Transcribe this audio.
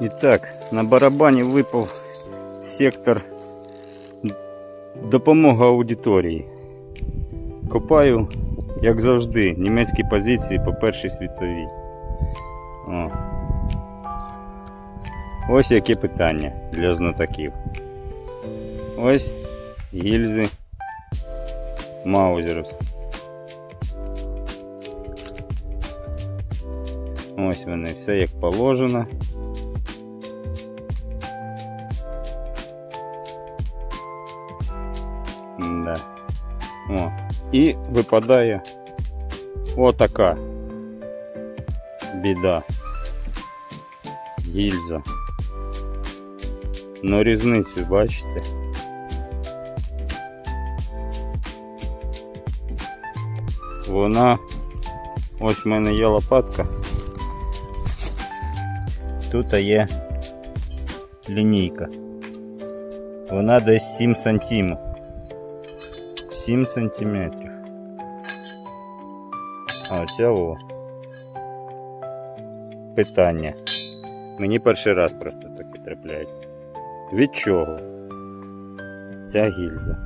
І так, на барабані випав сектор допомога аудиторії. Копаю, як завжди, німецькі позиції по першій світовій. О. Ось яке питання для знатоків. Ось гільзи Маузерус. Ось вони, все як положено. Да. О. І випадає отака біда. Гільза. Ну різницю бачите? Вона ось в мене є лопатка. Тут є лінійка. Вона десь 7 сантимів. 7 сантиметрів. Ця о. Питання. Мені перший раз просто таке трапляється. Від чого? Ця гільза.